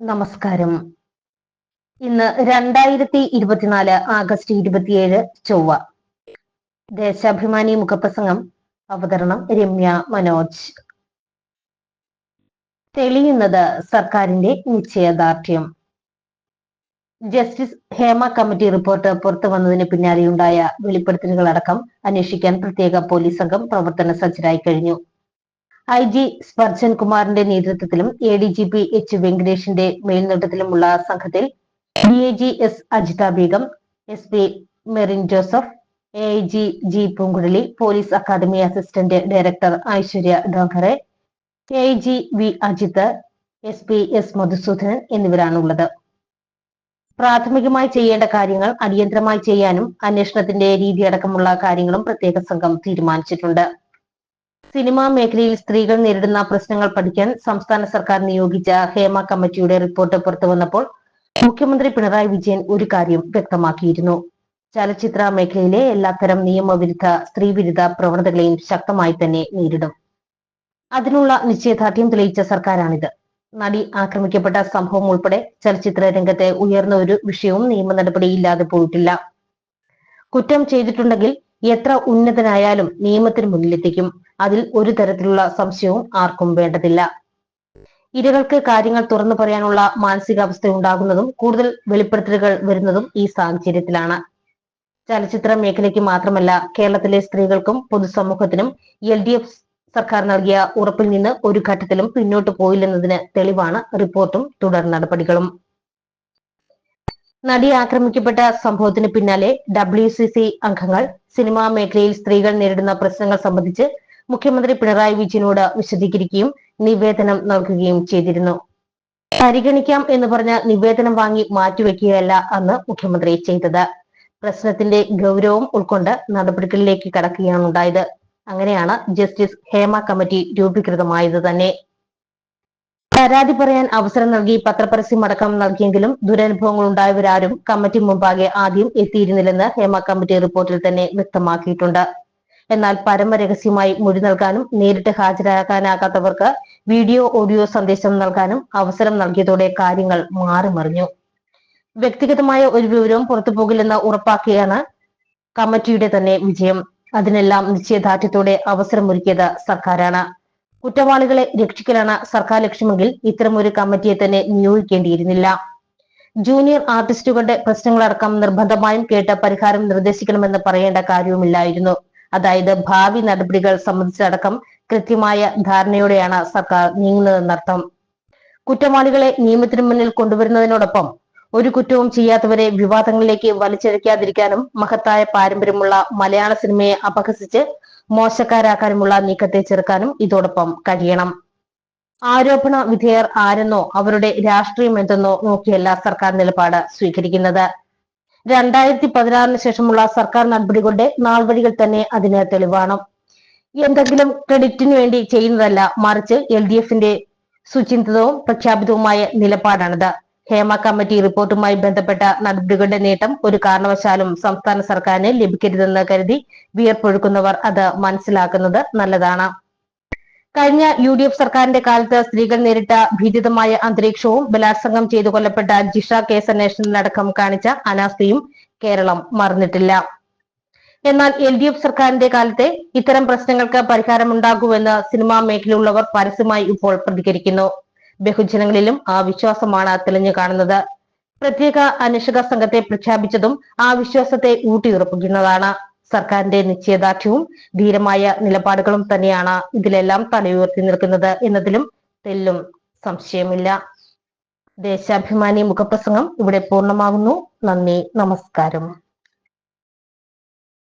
നമസ്കാരം. ഇന്ന് രണ്ടായിരത്തി ഇരുപത്തിനാല് ആഗസ്റ്റ് ഇരുപത്തിയേഴ് ചൊവ്വ. ദേശാഭിമാനി മുഖപ്രസംഗം അവതരണം രമ്യ മനോജ്. തെളിയുന്നത് സർക്കാരിന്റെ നിശ്ചയദാർഢ്യം. ജസ്റ്റിസ് ഹേമ കമ്മിറ്റി റിപ്പോർട്ട് പുറത്തു വന്നതിന് പിന്നാലെയുണ്ടായ വെളിപ്പെടുത്തലുകളടക്കം അന്വേഷിക്കാൻ പ്രത്യേക പോലീസ് സംഘം പ്രവർത്തന സജ്ജരായി കഴിഞ്ഞു. ഐ ജി സ്പർജൻ കുമാറിന്റെ നേതൃത്വത്തിലും A D G P H വെങ്കടേഷിന്റെ മേൽനോട്ടത്തിലുമുള്ള സംഘത്തിൽ D A G S Ajitha Begum S P Merin Joseph A I G G Poonguzhali police academy assistant director Aishwarya Dongre A I G V Ajith S P S Madhusoodanan എന്നിവരാണുള്ളത്. പ്രാഥമികമായി ചെയ്യേണ്ട കാര്യങ്ങൾ അടിയന്തരമായി ചെയ്യാനും അന്വേഷണത്തിന്റെ രീതിയടക്കമുള്ള കാര്യങ്ങളും പ്രത്യേക സംഘം തീരുമാനിച്ചിട്ടുണ്ട്. സിനിമാ മേഖലയിൽ സ്ത്രീകൾ നേരിടുന്ന പ്രശ്നങ്ങൾ പഠിക്കാൻ സംസ്ഥാന സർക്കാർ നിയോഗിച്ച ഹേമ കമ്മിറ്റിയുടെ റിപ്പോർട്ട് പുറത്തു വന്നപ്പോൾ മുഖ്യമന്ത്രി പിണറായി വിജയൻ ഒരു കാര്യം വ്യക്തമാക്കിയിരുന്നു. ചലച്ചിത്ര മേഖലയിലെ എല്ലാത്തരം നിയമവിരുദ്ധ സ്ത്രീവിരുദ്ധ പ്രവണതകളെയും ശക്തമായി തന്നെ നേരിടും. അതിനുള്ള നിശ്ചയദാർഢ്യം തെളിയിച്ച സർക്കാരാണിത്. നടി ആക്രമിക്കപ്പെട്ട സംഭവം ഉൾപ്പെടെ ചലച്ചിത്ര രംഗത്തെ ഉയർന്ന ഒരു വിഷയവും നിയമ നടപടിയില്ലാതെ പോയിട്ടില്ല. കുറ്റം ചെയ്തിട്ടുണ്ടെങ്കിൽ എത്ര ഉന്നതനായാലും നിയമത്തിന് മുന്നിലെത്തിക്കും. അതിൽ ഒരു തരത്തിലുള്ള സംശയവും ആർക്കും വേണ്ടതില്ല. ഇരകൾക്ക് കാര്യങ്ങൾ തുറന്നു പറയാനുള്ള മാനസികാവസ്ഥ ഉണ്ടാകുന്നതും കൂടുതൽ വെളിപ്പെടുത്തലുകൾ വരുന്നതും ഈ സാഹചര്യത്തിലാണ്. ചലച്ചിത്ര മേഖലയ്ക്ക് മാത്രമല്ല കേരളത്തിലെ സ്ത്രീകൾക്കും പൊതുസമൂഹത്തിനും എൽ ഡി എഫ് സർക്കാർ നൽകിയ ഉറപ്പിൽ നിന്ന് ഒരു ഘട്ടത്തിലും പിന്നോട്ട് പോയില്ലെന്നതിന് തെളിവാണ് റിപ്പോർട്ടും തുടർ നടപടികളും. നടി ആക്രമിക്കപ്പെട്ട സംഭവത്തിന് പിന്നാലെ ഡബ്ല്യു സി സി അംഗങ്ങൾ സിനിമാ മേഖലയിൽ സ്ത്രീകൾ നേരിടുന്ന പ്രശ്നങ്ങൾ സംബന്ധിച്ച് മുഖ്യമന്ത്രി പിണറായി വിജയനോട് വിശദീകരിക്കുകയും നിവേദനം നൽകുകയും ചെയ്തിരുന്നു. പരിഗണിക്കാം എന്ന് പറഞ്ഞ നിവേദനം വാങ്ങി മാറ്റിവെക്കുകയല്ല അന്ന് മുഖ്യമന്ത്രി ചെയ്തത്. പ്രശ്നത്തിന്റെ ഗൗരവം ഉൾക്കൊണ്ട് നടപടികളിലേക്ക് കടക്കുകയാണ് ഉണ്ടായത്. അങ്ങനെയാണ് ജസ്റ്റിസ് ഹേമ കമ്മിറ്റി രൂപീകൃതമായത് തന്നെ. പരാതി പറയാൻ അവസരം നൽകി പത്രപരസ്യം അടക്കം നൽകിയെങ്കിലും ദുരനുഭവങ്ങൾ ഉണ്ടായവരാരും കമ്മിറ്റി മുമ്പാകെ ആദ്യം എത്തിയിരുന്നില്ലെന്ന് ഹേമ കമ്മിറ്റി റിപ്പോർട്ടിൽ തന്നെ വ്യക്തമാക്കിയിട്ടുണ്ട്. എന്നാൽ പരമരഹസ്യമായി മൊഴി നൽകാനും നേരിട്ട് ഹാജരാകാനാകാത്തവർക്ക് വീഡിയോ ഓഡിയോ സന്ദേശം നൽകാനും അവസരം നൽകിയതോടെ കാര്യങ്ങൾ മാറിമറിഞ്ഞു വ്യക്തിഗതമായ ഒരു വിവരവും പുറത്തു പോകില്ലെന്ന് ഉറപ്പാക്കിയാണ് കമ്മിറ്റിയുടെ തന്നെ വിജയം. അതിനെല്ലാം നിശ്ചയദാർഢ്യത്തോടെ അവസരമൊരുക്കിയത് സർക്കാരാണ്. കുറ്റവാളികളെ രക്ഷിക്കലാണ് സർക്കാർ ലക്ഷ്യമെങ്കിൽ ഇത്തരമൊരു കമ്മിറ്റിയെ തന്നെ നിയോഗിക്കേണ്ടിയിരുന്നില്ല. ജൂനിയർ ആർട്ടിസ്റ്റുകളുടെ പ്രശ്നങ്ങളടക്കം നിർബന്ധമായും കേട്ട് പരിഹാരം നിർദ്ദേശിക്കണമെന്ന് പറയേണ്ട കാര്യവുമില്ലായിരുന്നു. അതായത് ഭാവി നടപടികൾ സംബന്ധിച്ചടക്കം കൃത്യമായ ധാരണയോടെയാണ് സർക്കാർ നീങ്ങുന്നതെന്നർത്ഥം. കുറ്റവാളികളെ നിയമത്തിന് മുന്നിൽ കൊണ്ടുവരുന്നതിനോടൊപ്പം ഒരു കുറ്റവും ചെയ്യാത്തവരെ വിവാദങ്ങളിലേക്ക് വലിച്ചിഴക്കാതിരിക്കാനും മഹത്തായ പാരമ്പര്യമുള്ള മലയാള സിനിമയെ അപഹസിച്ച് മോശക്കാരാക്കാനുമുള്ള നീക്കത്തെ ചെറുക്കാനും ഇതോടൊപ്പം കഴിയണം. ആരോപണ വിധേയർ ആരെന്നോ അവരുടെ രാഷ്ട്രീയം എന്തെന്നോ നോക്കിയല്ല സർക്കാർ നിലപാട് സ്വീകരിക്കുന്നത്. രണ്ടായിരത്തി പതിനാറിന് ശേഷമുള്ള സർക്കാർ നടപടികളുടെ നാൾവഴികൾ തന്നെ അതിന് തെളിവാണ്. എന്തെങ്കിലും ക്രെഡിറ്റിന് വേണ്ടി ചെയ്യുന്നതല്ല മറിച്ച് എൽ ഡി എഫിന്റെ സുചിന്തിതവും പ്രഖ്യാപിതവുമായ നിലപാടാണിത്. ഹേമ കമ്മിറ്റി റിപ്പോർട്ടുമായി ബന്ധപ്പെട്ട നടപടികളുടെ നേട്ടം ഒരു കാരണവശാലും സംസ്ഥാന സർക്കാരിന് ലഭിക്കരുതെന്ന് കരുതി വിയർപ്പൊഴുക്കുന്നവർ അത് മനസ്സിലാക്കുന്നത് നല്ലതാണ്. കഴിഞ്ഞ യു ഡി എഫ് സർക്കാരിന്റെ കാലത്ത് സ്ത്രീകൾ നേരിട്ട ഭീതിതമായ അന്തരീക്ഷവും ബലാത്സംഗം ചെയ്തു കൊല്ലപ്പെട്ട ജിഷ കേസ് അന്വേഷണത്തിലടക്കം കാണിച്ച അനാസ്ഥയും കേരളം മറന്നിട്ടില്ല. എന്നാൽ എൽ ഡി എഫ് സർക്കാരിന്റെ കാലത്തെ ഇത്തരം പ്രശ്നങ്ങൾക്ക് പരിഹാരമുണ്ടാകുമെന്ന് സിനിമാ മേഖലയുള്ളവർ പരസ്യമായി ഇപ്പോൾ പ്രതികരിക്കുന്നു. ബഹുജനങ്ങളിലും ആ വിശ്വാസമാണ് തെളിഞ്ഞു കാണുന്നത്. പ്രത്യേക അന്വേഷക സംഘത്തെ പ്രഖ്യാപിച്ചതും ആ വിശ്വാസത്തെ ഊട്ടിയുറപ്പിക്കുന്നതാണ്. സർക്കാരിന്റെ നിശ്ചയദാർഢ്യവും ധീരമായ നിലപാടുകളും തന്നെയാണ് ഇതിലെല്ലാം തലയുയർത്തി നിൽക്കുന്നത് എന്നതിലും തെല്ലും സംശയമില്ല. ദേശാഭിമാനി മുഖപ്രസംഗം ഇവിടെ പൂർണമാകുന്നു. നന്ദി. നമസ്കാരം.